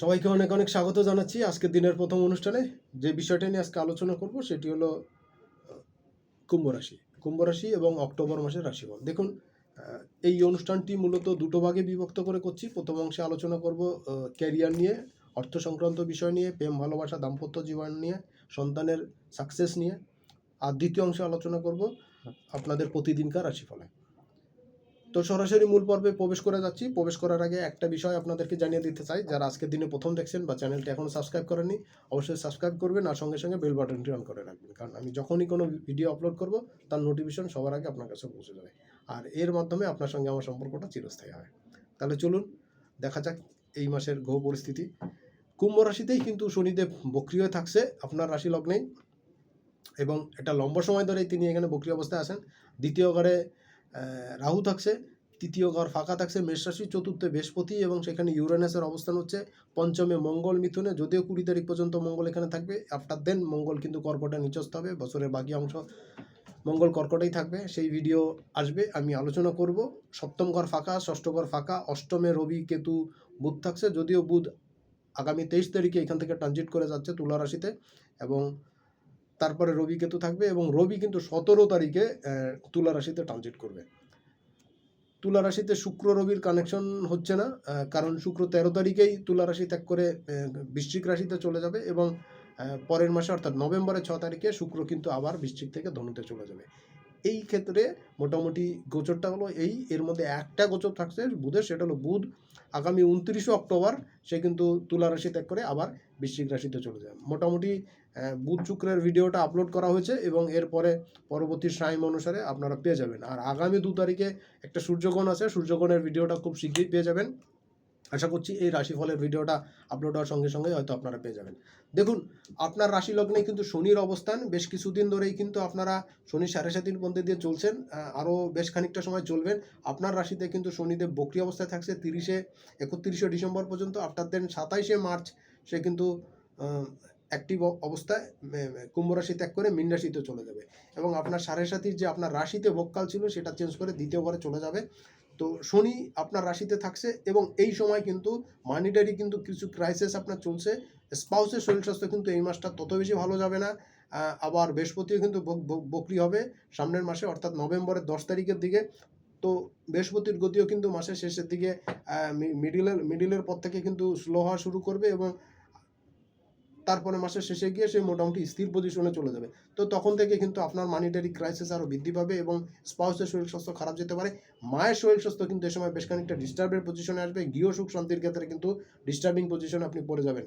সবাইকে অনেক অনেক স্বাগত জানাচ্ছি আজকের দিনের প্রথম অনুষ্ঠানে। যে বিষয়টা নিয়ে আজকে আলোচনা করব সেটি হলো কুম্ভ রাশি। কুম্ভ রাশি এবং অক্টোবর মাসের রাশিফল। দেখুন এই অনুষ্ঠানটি মূলত দুটো ভাগে বিভক্ত করে করছি। প্রথম অংশে আলোচনা করব ক্যারিয়ার নিয়ে, অর্থ সংক্রান্ত বিষয় নিয়ে, প্রেম, ভালোবাসা, দাম্পত্য জীবন নিয়ে, সন্তানের সাকসেস নিয়ে। আর দ্বিতীয় অংশে আলোচনা করব আপনাদের প্রতিদিনকার রাশিফলে। তো সরাসরি মূল পর্বে প্রবেশ করে যাচ্ছি। প্রবেশ করার আগে একটা বিষয় আপনাদেরকে জানিয়ে দিতে চাই। যারা আজকের দিনে প্রথম দেখছেন বা চ্যানেলটি এখনও সাবস্ক্রাইব করেনি অবশ্যই সাবস্ক্রাইব করবেন আর সঙ্গে সঙ্গে বেল বাটনটি অন করে রাখবেন। কারণ আমি যখনই কোনো ভিডিও আপলোড করব, তার নোটিফিকেশন সবার আগে আপনার কাছে পৌঁছে যাবে। আর এর মাধ্যমে আপনার সঙ্গে আমার সম্পর্কটা চিরস্থায়ী হয় তাহলে চলুন, দেখা যাক এই মাসের গ্রহ পরিস্থিতি। কুম্ভ রাশিতেই কিন্তু শনিদেব বক্রিয় থাকছে, আপনার রাশি লগ্নেই। এবং এটা লম্বা সময় ধরেই তিনি এখানে বক্রিয় অবস্থায় আছেন। দ্বিতীয় ঘরে রাহু থাকছে, তৃতীয় ঘর ফাঁকা থাকছে, মেষ রাশি, চতুর্থে বৃহস্পতি এবং সেখানে ইউরেনাসের অবস্থান হচ্ছে, পঞ্চমে মঙ্গল, মিথুনে, যদিও কুড়ি তারিখ পর্যন্ত মঙ্গল এখানে থাকবে আফটার দেন মঙ্গল কিন্তু কর্কটে নিচস্ত হবে, বছরের বাকি অংশ মঙ্গল কর্কটেই থাকবে, সেই ভিডিও আসবে, আমি আলোচনা করব, সপ্তম ঘর ফাঁকা, ষষ্ঠ ঘর ফাঁকা, অষ্টমে রবি, কেতু, বুধ থাকছে, যদিও বুধ আগামী তেইশ তারিখে এখান থেকে ট্রানজিট করে যাচ্ছে তুলা রাশিতে এবং তারপরে রবি কেতু থাকবে এবং রবি কিন্তু সতেরো তারিখে তুলা রাশিতে ট্রানজিট করবে। তুলা রাশিতে শুক্র রবির কানেকশন হচ্ছে না কারণ শুক্র তেরো তারিখেই তুলা রাশি ত্যাগ করে বৃশ্চিক রাশিতে চলে যাবে এবং পরের মাসে অর্থাৎ নভেম্বরের ছ তারিখে শুক্র কিন্তু আবার বৃশ্চিক থেকে ধনুতে চলে যাবে। এই ক্ষেত্রে মোটামুটি গোচরটা হলো এই, এর মধ্যে একটা গোচর থাকছে বুধের, সেটা হলো বুধ আগামী উনত্রিশে অক্টোবর, সে কিন্তু তুলা রাশি ত্যাগ করে আবার বৃশ্চিক রাশিতে চলে যায় মোটামুটি বুধ শুক্রের ভিডিওটা আপলোড করা হয়েছে এবং এরপরে পরবর্তী টাইম অনুসারে আপনারা পেয়ে যাবেন। আর আগামী দু তারিখে একটা সূর্যগ্রহণ আছে, সূর্যগ্রহণের ভিডিওটা খুব শীঘ্রই পেয়ে যাবেন। আশা করছি এই রাশিফলের ভিডিওটা আপলোড হওয়ার সঙ্গে সঙ্গে হয়তো আপনারা পেয়ে যাবেন। দেখুন, আপনার রাশি লগ্নে কিন্তু শনির অবস্থান, বেশ কিছুদিন ধরেই কিন্তু আপনারা শনি সাড়ে সাতির মধ্যে দিয়ে চলছেন আরও বেশ খানিকটা সময় চলবেন। আপনার রাশিতে কিন্তু শনিদেব বক্রি অবস্থায় থাকছে, তিরিশে, একত্রিশে ডিসেম্বর পর্যন্ত আফটার দেন সাতাইশে মার্চ সে কিন্তু অ্যাক্টিভ অবস্থায় কুম্ভ রাশি ত্যাগ করে মীন রাশিতে চলে যাবে। এবং আপনার সাড়ে সাতির যে আপনার রাশিতে ভোগকাল ছিল, সেটা চেঞ্জ করে দ্বিতীয় ঘরে চলে যাবে। তো শনি আপনার রাশিতে থাকছে এবং এই সময় কিন্তু মানিটারি কিন্তু কিছু ক্রাইসিস আপনার চলছে। স্পাউসের শরীর স্বাস্থ্য কিন্তু এই মাসটা তত বেশি ভালো যাবে না। আবার বৃহস্পতিও কিন্তু বক- বক- বকরি হবে সামনের মাসে, অর্থাৎ নভেম্বরের দশ তারিখের দিকে। তো বৃহস্পতির গতিও কিন্তু মাসের শেষের দিকে মিডিলের মিডিলের পর থেকে কিন্তু স্লো হওয়া শুরু করবে এবং তারপরে মাসের শেষে গিয়ে সে মোটামুটি স্থির পজিশনে চলে যাবে। তো তখন থেকে কিন্তু আপনার মানিটারি ক্রাইসিস আরও বৃদ্ধি পাবে এবং স্পাউসের শরীর স্বাস্থ্য খারাপ যেতে পারে। মায়ের শরীর স্বাস্থ্য কিন্তু এ সময় বেশ খানিকটা ডিস্টার্বের পজিশনে আসবে। গৃহ সুখ শান্তির ক্ষেত্রে কিন্তু ডিস্টার্বিং পজিশনে আপনি পড়ে যাবেন।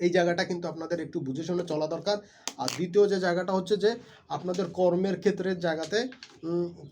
এই জায়গাটা কিন্তু আপনাদের একটু বুঝে শুনে চলা দরকার। আর দ্বিতীয় যে জায়গাটা হচ্ছে যে, আপনাদের কর্মের ক্ষেত্রের জায়গাতে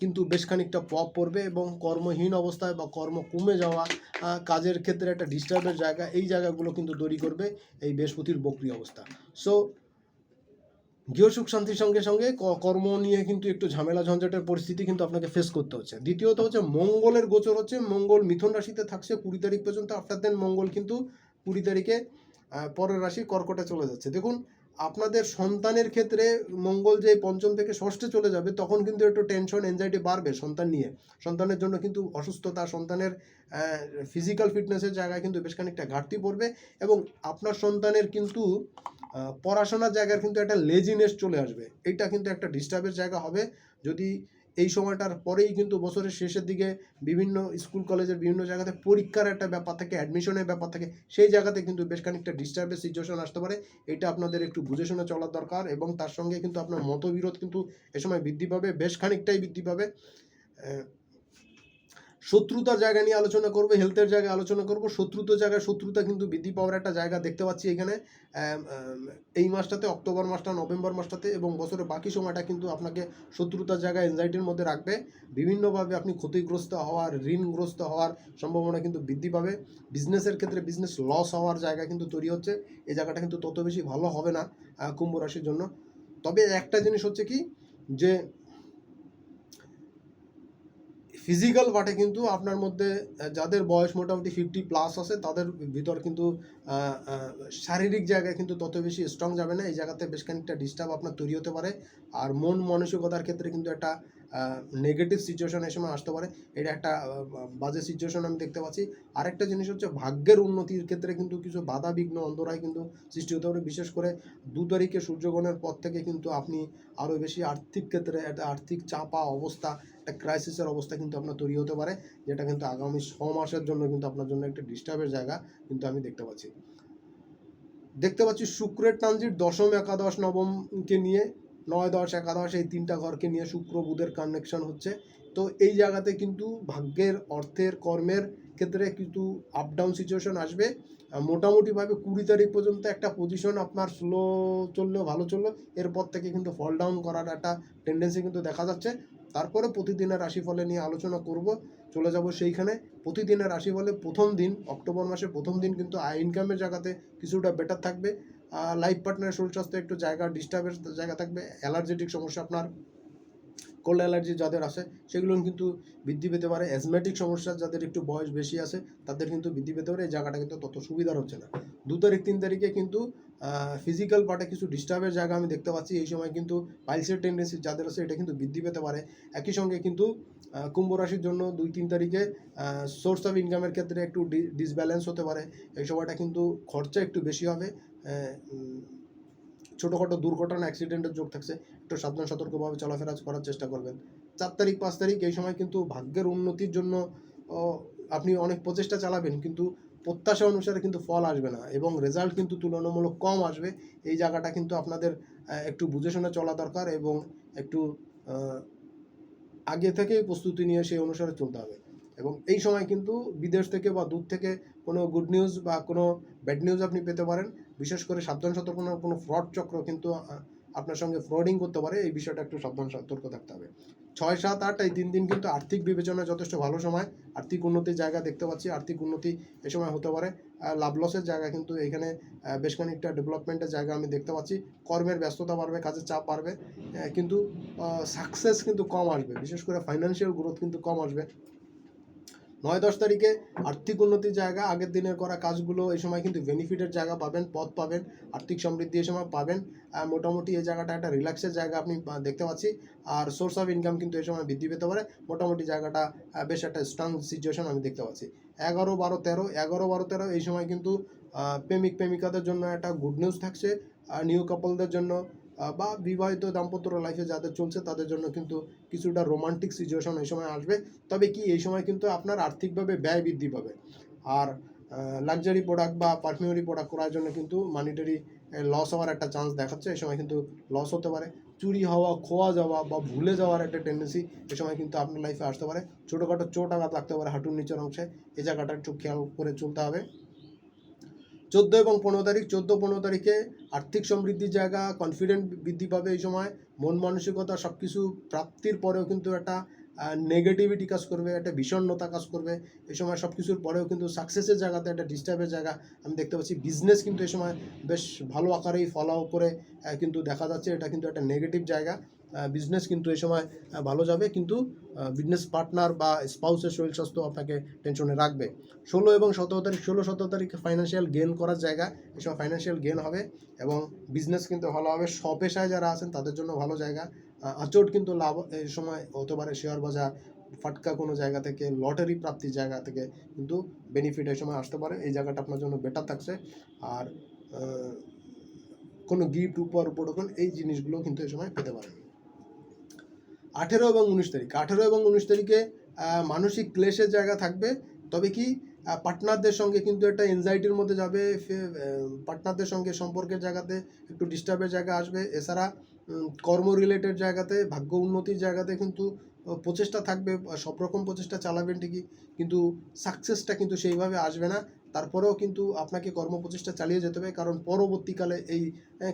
কিন্তু বেশ খানিকটা প্রভাব পড়বে এবং কর্মহীন অবস্থায় বা কর্ম কমে যাওয়া কাজের ক্ষেত্রে একটা ডিস্টার্বের জায়গা, এই জায়গাগুলো কিন্তু তৈরি করবে এই বৃহস্পতির বক্রি অবস্থা। সো গৃহ সুখ শান্তির সঙ্গে সঙ্গে কর্ম নিয়ে কিন্তু একটু ঝামেলা ঝঞ্ঝাটের পরিস্থিতি কিন্তু আপনাকে ফেস করতে হচ্ছে। দ্বিতীয়ত হচ্ছে মঙ্গলের গোচর হচ্ছে, মঙ্গল মিথুন রাশিতে থাকছে, কুড়ি তারিখ পর্যন্ত আফটার দেন মঙ্গল কিন্তু কুড়ি তারিখে পরের রাশি কর্কটে চলে যাচ্ছে। দেখুন, আপনাদের সন্তানের ক্ষেত্রে মঙ্গল যে পঞ্চম থেকে ষষ্ঠে চলে যাবে, তখন কিন্তু একটু টেনশন এনজাইটি বাড়বে সন্তান নিয়ে। সন্তানের জন্য কিন্তু অসুস্থতা, সন্তানের ফিজিক্যাল ফিটনেসের জায়গায় কিন্তু বেশ খানিকটা ঘাটতি পড়বে এবং আপনার সন্তানের কিন্তু পড়াশোনার জায়গার কিন্তু একটা লেজিনেস চলে আসবে। এটা কিন্তু একটা ডিস্টার্বের জায়গা হবে। যদি এই সময়টার পরেই কিন্তু বছরের শেষের দিকে বিভিন্ন স্কুল, কলেজের বিভিন্ন জায়গাতে পরীক্ষার একটা ব্যাপার থাকে অ্যাডমিশনের ব্যাপার থাকে, সেই জায়গাতে কিন্তু বেশ খানিকটা ডিস্টার্বের সিচুয়েশন আসতে পারে। এটা আপনাদের একটু বুঝে শুনে চলার দরকার এবং তার সঙ্গে কিন্তু আপনার মতবিরোধ কিন্তু এ সময় বৃদ্ধি পাবে, বেশ খানিকটাই বৃদ্ধি পাবে। শত্রুতার জায়গা নিয়ে আলোচনা করব হেলথের জায়গায় আলোচনা করব। শত্রুতার জায়গায় শত্রুতা কিন্তু বৃদ্ধি পাওয়ার একটা জায়গা দেখতে পাচ্ছি এখানে। এই মাসটাতে, অক্টোবর মাসটা, নভেম্বর মাসটাতে এবং বছরের বাকি সময়টা কিন্তু আপনাকে শত্রুতার জায়গায় এনজাইটির মধ্যে রাখবে। বিভিন্নভাবে আপনি ক্ষতিগ্রস্ত হওয়ার, ঋণগ্রস্ত হওয়ার সম্ভাবনা কিন্তু বৃদ্ধি পাবে। বিজনেসের ক্ষেত্রে বিজনেস লস হওয়ার জায়গা কিন্তু তৈরি হচ্ছে। এই জায়গাটা কিন্তু তত বেশি ভালো হবে না কুম্ভ রাশির জন্য। তবে একটা জিনিস হচ্ছে কি? যে ফিজিক্যাল পার্টে কিন্তু আপনার মধ্যে যাদের বয়স মোটামুটি ফিফটি প্লাস আছে, তাদের ভিতর কিন্তু শারীরিক জায়গায় কিন্তু তত বেশি স্ট্রং যাবে না। এই জায়গাতে বেশ খানিকটা ডিস্টার্ব আপনার তৈরি হতে পারে। আর মন মানসিকতার ক্ষেত্রে কিন্তু একটা নেগেটিভ সিচুয়েশন এই সময় আসতে পারে। এটা একটা বাজে সিচুয়েশন আমি দেখতে পাচ্ছি। আরেকটা জিনিস হচ্ছে ভাগ্যের উন্নতির ক্ষেত্রে কিন্তু কিছু বাধা বিঘ্ন অন্তরায় কিন্তু সৃষ্টি হতে পারে। বিশেষ করে দু তারিখে সূর্যগ্রহণের পর থেকে কিন্তু আপনি আরও বেশি আর্থিক ক্ষেত্রে একটা আর্থিক চাপা অবস্থা, একটা ক্রাইসিসের অবস্থা কিন্তু আপনার তৈরি হতে পারে, যেটা কিন্তু আগামী ছ মাসের জন্য কিন্তু আপনার জন্য একটা ডিস্টার্বের জায়গা কিন্তু আমি দেখতে পাচ্ছি। দেখতে পাচ্ছি শুক্রের ট্রানজিট দশম একাদশ নবমকে নিয়ে নয় দশ, একাদশ এই তিনটা ঘরকে নিয়ে শুক্র বুধের কানেকশন হচ্ছে। তো এই জায়গাতে কিন্তু ভাগ্যের, অর্থের, কর্মের ক্ষেত্রে কিন্তু আপ ডাউন সিচুয়েশন আসবে। মোটামুটিভাবে কুড়ি তারিখ পর্যন্ত একটা পজিশন আপনার স্লো চললেও ভালো চলল। এরপর থেকে কিন্তু ফল ডাউন করার একটা টেন্ডেন্সি কিন্তু দেখা যাচ্ছে। তারপরে প্রতিদিনের রাশিফলে নিয়ে আলোচনা করব। চলে যাব সেইখানে। প্রতিদিনের রাশিফলে প্রথম দিন, অক্টোবর মাসের প্রথম দিন কিন্তু আয় ইনকামের জায়গাতে কিছুটা বেটার থাকবে। লাইফ পার্টনারের শরীর স্বাস্থ্য একটু জায়গা ডিস্টার্বের জায়গা থাকবে অ্যালার্জেটিক সমস্যা আপনার কোল্ড অ্যালার্জি যাদের আছে সেগুলো কিন্তু বৃদ্ধি পেতে পারে। অ্যাজমেটিক সমস্যা যাদের একটু বয়স বেশি আছে, তাদের কিন্তু বৃদ্ধি পেতে পারে। এই জায়গাটা কিন্তু তত সুবিধার হচ্ছে না। দু তারিখ, তিন তারিখে কিন্তু ফিজিক্যাল পার্টে কিছু ডিস্টার্বের জায়গা আমি দেখতে পাচ্ছি। এই সময় কিন্তু পাইলসের টেন্ডেন্সি যাদের আছে, এটা কিন্তু বৃদ্ধি পেতে পারে। একই সঙ্গে কিন্তু কুম্ভ রাশির জন্য দুই, তিন তারিখে সোর্স অফ ইনকামের ক্ষেত্রে একটু ডিসব্যালেন্স হতে পারে। এই সময়টা কিন্তু খরচা একটু বেশি হবে। ছোটোখাটো দুর্ঘটনা অ্যাক্সিডেন্টের যোগ থাকছে। একটু সাবধান, সতর্কভাবে চলাফেরা করার চেষ্টা করবেন। চার তারিখ, পাঁচ তারিখ, এই সময় কিন্তু ভাগ্যের উন্নতির জন্য আপনি অনেক প্রচেষ্টা চালাবেন, কিন্তু প্রত্যাশা অনুসারে কিন্তু ফল আসবে না এবং রেজাল্ট কিন্তু তুলনামূলক কম আসবে। এই জায়গাটা কিন্তু আপনাদের একটু বুঝে শুনে চলা দরকার এবং একটু আগে থেকেই প্রস্তুতি নিয়ে সেই অনুসারে চলতে হবে। এবং এই সময় কিন্তু বিদেশ থেকে বা দূর থেকে কোনো গুড নিউজ বা কোনো ব্যাড নিউজ আপনি পেতে পারেন। বিশেষ করে সাবধান সতর্ক কোনো ফ্রড চক্র কিন্তু আপনার সঙ্গে ফ্রডিং করতে পারে। এই বিষয়টা একটু সাবধান সতর্ক থাকতে হবে। ছয়, সাত, আট, এই তিন দিন কিন্তু আর্থিক বিবেচনায় যথেষ্ট ভালো সময়। আর্থিক উন্নতির জায়গা দেখতে পাচ্ছি। আর্থিক উন্নতি এ সময় হতে পারে। লাভ লসের জায়গা কিন্তু এখানে বেশ খানিকটা ডেভেলপমেন্টের জায়গা আমি দেখতে পাচ্ছি। কর্মের ব্যস্ততা বাড়বে কাজের চাপ বাড়বে। কিন্তু সাকসেস কিন্তু কম আসবে। বিশেষ করে ফাইন্যান্সিয়াল গ্রোথ কিন্তু কম আসবে। নয় দশ তারিখে আর্থিক উন্নতির জায়গা, আগের দিনের করা কাজগুলো এই সময় কিন্তু বেনিফিটের জায়গা পাবেন, পথ পাবেন, আর্থিক সমৃদ্ধি এই সময় পাবেন। মোটামুটি এই জায়গাটা একটা রিল্যাক্সের জায়গা আপনি দেখতে পাচ্ছি। আর সোর্স অফ ইনকাম কিন্তু এই সময় বৃদ্ধি পেতে পারে। মোটামুটি জায়গাটা বেশ একটা স্ট্রং সিচুয়েশন আমি দেখতে পাচ্ছি। এগারো বারো তেরো, এগারো বারো তেরো এই সময় কিন্তু প্রেমিক প্রেমিকাদের জন্য একটা গুড নিউজ থাকছে। নিউ কাপলদের জন্য বা বিবাহিত দাম্পত্য লাইফে যাদের চলছে তাদের জন্য কিন্তু কিছুটা রোমান্টিক সিচুয়েশন এই সময় আসবে। তবে কি এই সময় কিন্তু আপনার আর্থিকভাবে ব্যয় বৃদ্ধি পাবে। আর লাক্সারি প্রোডাক্ট বা পারফিউমারি প্রোডাক্ট করার জন্য কিন্তু মানিটারি লস হওয়ার একটা চান্স দেখাচ্ছে। এই সময় কিন্তু লস হতে পারে। চুরি হওয়া, খোয়া যাওয়া বা ভুলে যাওয়ার একটা টেন্ডেন্সি এই সময় কিন্তু আপনার লাইফে আসতে পারে। ছোটোখাটো চোট আঘাত লাগতে পারে হাঁটুর নিচের অংশে। এই জায়গাটা একটু খেয়াল করে চলতে হবে। চোদ্দ এবং পনেরো তারিখ, চোদ্দ পনেরো তারিখে আর্থিক সমৃদ্ধির জায়গা কনফিডেন্ট বৃদ্ধি পাবে এই সময়। মন মানসিকতা সব কিছু প্রাপ্তির পরেও কিন্তু একটা নেগেটিভিটি কাজ করবে, একটা বিষণ্ণতা কাজ করবে। এই সময় সব কিছুর পরেও কিন্তু সাকসেসের জায়গাতে একটা ডিস্টার্বের জায়গা আমি দেখতে পাচ্ছি। বিজনেস কিন্তু এই সময় বেশ ভালো আকারেই ফলো করে কিন্তু দেখা যাচ্ছে এটা কিন্তু একটা নেগেটিভ জায়গা। বিজনেস কিন্তু এই সময় ভালো যাবে। কিন্তু বিজনেস পার্টনার বা স্পাউসের শরীর স্বাস্থ্য আপনাকে টেনশনে রাখবে। ষোলো এবং সতেরো তারিখ, ষোলো, সতেরো তারিখ ফাইন্যান্সিয়াল গেন করার জায়গা, এই সময় ফাইন্যান্সিয়াল গেন হবে এবং বিজনেস কিন্তু ভালো হবে। স্বপেশায় যারা আছেন, তাদের জন্য ভালো জায়গা। আচট কিন্তু লাভ, এই সময় হতে পারে শেয়ার বাজার, ফাটকা কোনো জায়গা থেকে লটারি প্রাপ্তির জায়গা থেকে কিন্তু বেনিফিট এই সময় আসতে পারে। এই জায়গাটা আপনার জন্য বেটার থাকছে। আর কোনো গিফট উপহার, উপঢৌকন, এই জিনিসগুলো কিন্তু এই সময় পেতে পারেন। আঠেরো এবং উনিশ তারিখ। আঠেরো এবং উনিশ তারিখে মানসিক ক্লেশের জায়গা থাকবে। তবে কি পার্টনারদের সঙ্গে কিন্তু একটা এনজাইটির মধ্যে যাবে পার্টনারদের সঙ্গে সম্পর্কের জায়গাতে একটু ডিস্টার্বের জায়গা আসবে। এছাড়া কর্ম রিলেটেড জায়গাতে, ভাগ্য উন্নতির জায়গাতে কিন্তু প্রচেষ্টা থাকবে। সব রকম প্রচেষ্টা চালাবেন ঠিকই, কিন্তু সাকসেসটা কিন্তু সেইভাবে আসবে না। তারপরেও কিন্তু আপনাকে কর্মপ্রচেষ্টা চালিয়ে যেতে হবে, কারণ পরবর্তীকালে এই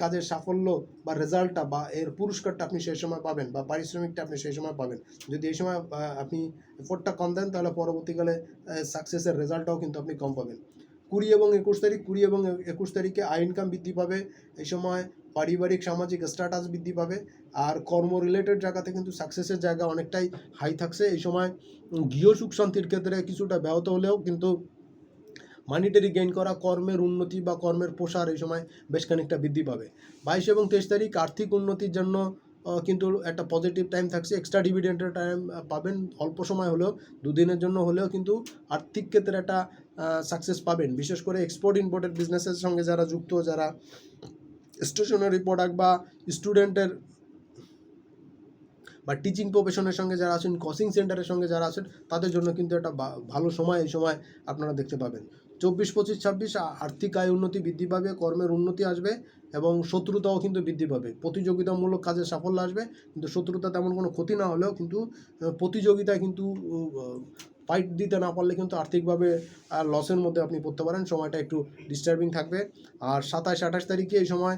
কাজের সাফল্য বা রেজাল্টটা বা এর পুরস্কারটা আপনি সেই সময় পাবেন বা পারিশ্রমিকটা আপনি সেই সময় পাবেন। যদি এই সময় আপনি এফোর্টটা কম দেন, তাহলে পরবর্তীকালে সাকসেসের রেজাল্টটাও কিন্তু আপনি কম পাবেন। কুড়ি এবং একুশ তারিখ, কুড়ি এবং একুশ তারিখে আয় ইনকাম বৃদ্ধি পাবে, এই সময় পারিবারিক, সামাজিক স্ট্যাটাস বৃদ্ধি পাবে, আর কর্ম রিলেটেড জায়গাতে কিন্তু সাকসেসের জায়গা অনেকটাই হাই থাকছে। এই সময় গৃহ সুখ শান্তির ক্ষেত্রে কিছুটা ব্যাহত হলেও কিন্তু মানিটারি গেইন করা, কর্মের উন্নতি বা কর্মের প্রসার এই সময় বেশ খানিকটা বৃদ্ধি পাবে। বাইশ এবং তেইশ তারিখ আর্থিক উন্নতির জন্য কিন্তু একটা পজিটিভ টাইম থাকছে। এক্সট্রা ডিভিডেন্টের টাইম পাবেন। অল্প সময় হলেও, দুদিনের জন্য হলেও কিন্তু আর্থিক ক্ষেত্রে একটা সাকসেস পাবেন। বিশেষ করে এক্সপোর্ট ইম্পোর্টের বিজনেসের সঙ্গে যারা যুক্ত, যারা স্টেশনারি প্রোডাক্ট বা স্টুডেন্টের বা টিচিং প্রফেশনের সঙ্গে যারা আছেন কোচিং সেন্টারের সঙ্গে যারা আছেন, তাদের জন্য কিন্তু একটা ভালো সময় এই সময় আপনারা দেখতে পাবেন। চব্বিশ, পঁচিশ, ছাব্বিশ আর্থিক আয় উন্নতি বৃদ্ধি পাবে, কর্মের উন্নতি আসবে এবং শত্রুতাও কিন্তু বৃদ্ধি পাবে। প্রতিযোগিতামূলক কাজে সাফল্য আসবে, কিন্তু শত্রুতা তেমন কোনো ক্ষতি না হলেও কিন্তু প্রতিযোগিতায় কিন্তু ফাইট দিতে না পারলে কিন্তু আর্থিকভাবে লসের মধ্যে আপনি পড়তে পারেন। সময়টা একটু ডিস্টার্বিং থাকবে। আর সাতাশ, আঠাশ তারিখে এই সময়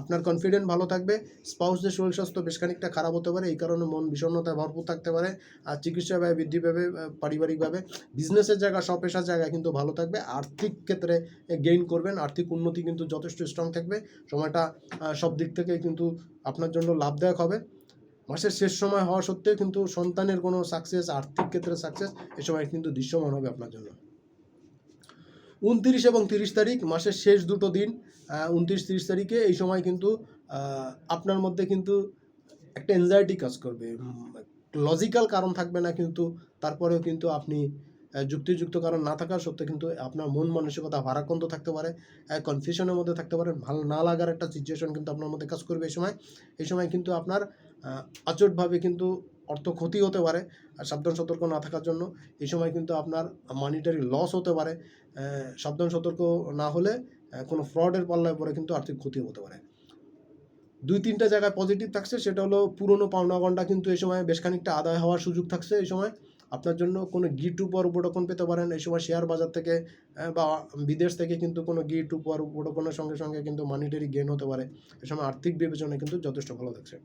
আপনার কনফিডেন্ট ভালো থাকবে স্পাউসদের শরীর স্বাস্থ্য বেশ খানিকটা খারাপ হতে পারে, এই কারণে মন বিষণ্ণতায় ভরপুর থাকতে পারে, আর চিকিৎসা ব্যয় বৃদ্ধি পাবে পারিবারিকভাবে বিজনেসের জায়গা সব পেশার জায়গায় কিন্তু ভালো থাকবে, আর্থিক ক্ষেত্রে গেইন করবেন, আর্থিক উন্নতি কিন্তু যথেষ্ট স্ট্রং থাকবে, সময়টা সব দিক থেকে কিন্তু আপনার জন্য লাভদায়ক হবে। মাসের শেষ সময় হওয়া সত্ত্বেও কিন্তু সন্তানের কোনো সাকসেস আর্থিক ক্ষেত্রে সাকসেস এ সময় কিন্তু দৃশ্যমান হবে আপনার জন্য। উনত্রিশ এবং তিরিশ তারিখ, মাসের শেষ দুটো দিন উনত্রিশ তিরিশ তারিখে এই সময় কিন্তু আপনার মধ্যে কিন্তু একটা এনজাইটি কাজ করবে। লজিক্যাল কারণ থাকবে না কিন্তু, তারপরেও কিন্তু আপনি যুক্তিযুক্ত কারণ না থাকার সত্ত্বেও কিন্তু আপনার মন মানসিকতা ভারাক্রান্ত থাকতে পারে কনফিউশনের মধ্যে থাকতে পারে, ভালো না লাগার একটা সিচুয়েশন কিন্তু আপনার মধ্যে কাজ করবে এই সময়। এই সময় কিন্তু আপনার আচটভাবে কিন্তু অর্থ ক্ষতি হতে পারে, আর সাবধান সতর্ক না থাকার জন্য এই সময় কিন্তু আপনার মানিটারি লস হতে পারে সাবধান, সতর্ক না হলে কোনো ফ্রডের পাল্লায় পরে কিন্তু আর্থিক ক্ষতি হতে পারে। দুই, তিনটা জায়গায় পজিটিভ থাকছে, সেটা হলো পুরনো পাওনা গন্ডা কিন্তু এই সময় বেশ খানিকটা আদায় হওয়ার সুযোগ থাকছে এই সময়। আপনার জন্য কোনো গিট উপর উপটোকন পেতে পারেন, এই সময় শেয়ার বাজার থেকে বা বিদেশ থেকে কিন্তু কোনো গিট উপর উপটোকনের সঙ্গে সঙ্গে কিন্তু মানিটারি গেন হতে পারে। এই সময় আর্থিক বিবেচনা কিন্তু যথেষ্ট ভালো থাকছে।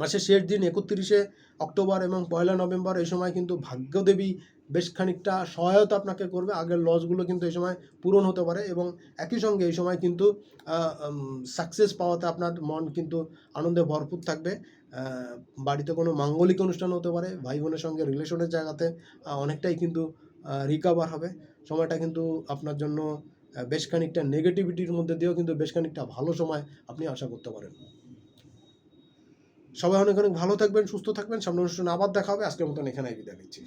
মাসের শেষ দিন একত্রিশে অক্টোবর এবং পয়লা নভেম্বর এই সময় কিন্তু ভাগ্যদেবী বেশ খানিকটা সহায়তা আপনাকে করবে। আগের লসগুলো কিন্তু এই সময় পূরণ হতে পারে এবং একই সঙ্গে এই সময় কিন্তু সাকসেস পাওয়াতে আপনার মন কিন্তু আনন্দে ভরপুর থাকবে। বাড়িতে কোনো মাঙ্গলিক অনুষ্ঠান হতে পারে ভাই বোনের সঙ্গে রিলেশনের জায়গাতে অনেকটাই কিন্তু রিকাভার হবে। সময়টা কিন্তু আপনার জন্য বেশ খানিকটা নেগেটিভিটির মধ্যে দিয়েও কিন্তু বেশ খানিকটা ভালো সময় আপনি আশা করতে পারেন। সবাই অনেক অনেক ভালো থাকবেন, সুস্থ থাকবেন। সামনে অনুষ্ঠান আবার দেখা হবে। আজকের মতন এখানেই বিদায় নিচ্ছি।